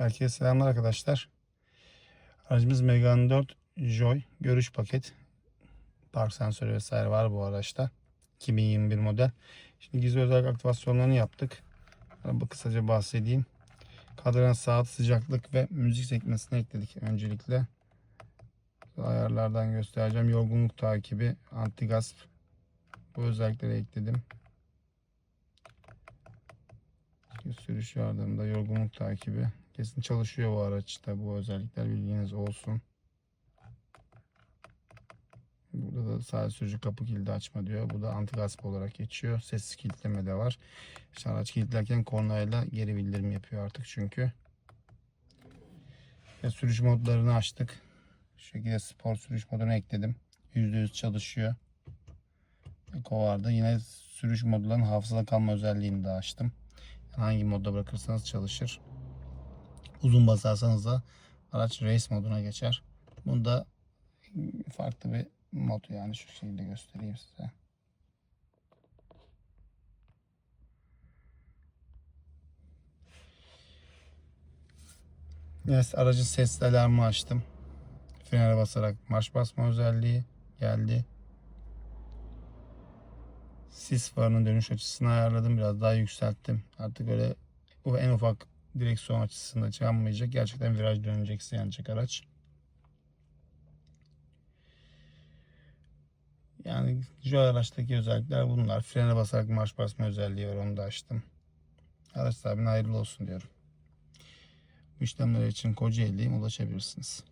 Herkese selamlar arkadaşlar. Aracımız Megane 4 Joy görüş paket. Park sensörü vesaire var bu araçta. 2021 model. Şimdi gizli özellik aktivasyonlarını yaptık. Bu kısaca bahsedeyim. Kadran saat sıcaklık ve müzik sekmesine ekledik öncelikle. Ayarlardan göstereceğim. Yorgunluk takibi, anti gasp bu özellikleri ekledim. Sürüş yardımında yorgunluk takibi. Kesin çalışıyor bu araçta bu özellikler bilginiz olsun. Burada da sadece sürücü kapı kilidi açma diyor. Bu da anti gasp olarak geçiyor. Sessiz kilitleme de var. İşte araç kilitlerken kornayla geri bildirim yapıyor artık çünkü. Ve sürüş modlarını açtık. Şu şekilde spor sürüş modunu ekledim. %100 çalışıyor. Eko vardı. Yine sürüş modlarının hafızada kalma özelliğini de açtım. Hangi modda bırakırsanız çalışır. Uzun basarsanız da araç race moduna geçer. Bunda farklı bir mod yani şu şekilde göstereyim size. Evet, aracın sesli alarmı açtım. Frene basarak marş basma özelliği geldi. Sis farının dönüş açısını ayarladım. Biraz daha yükselttim. Artık öyle en ufak direksiyon açısında yanmayacak. Gerçekten viraj dönecekse yanacak araç. Yani şu araçtaki özellikler bunlar. Frene basarak marş basma özelliği var. Onu da açtım. Araç sahibine hayırlı olsun diyorum. Bu işlemler için Kocaeli'ye ulaşabilirsiniz.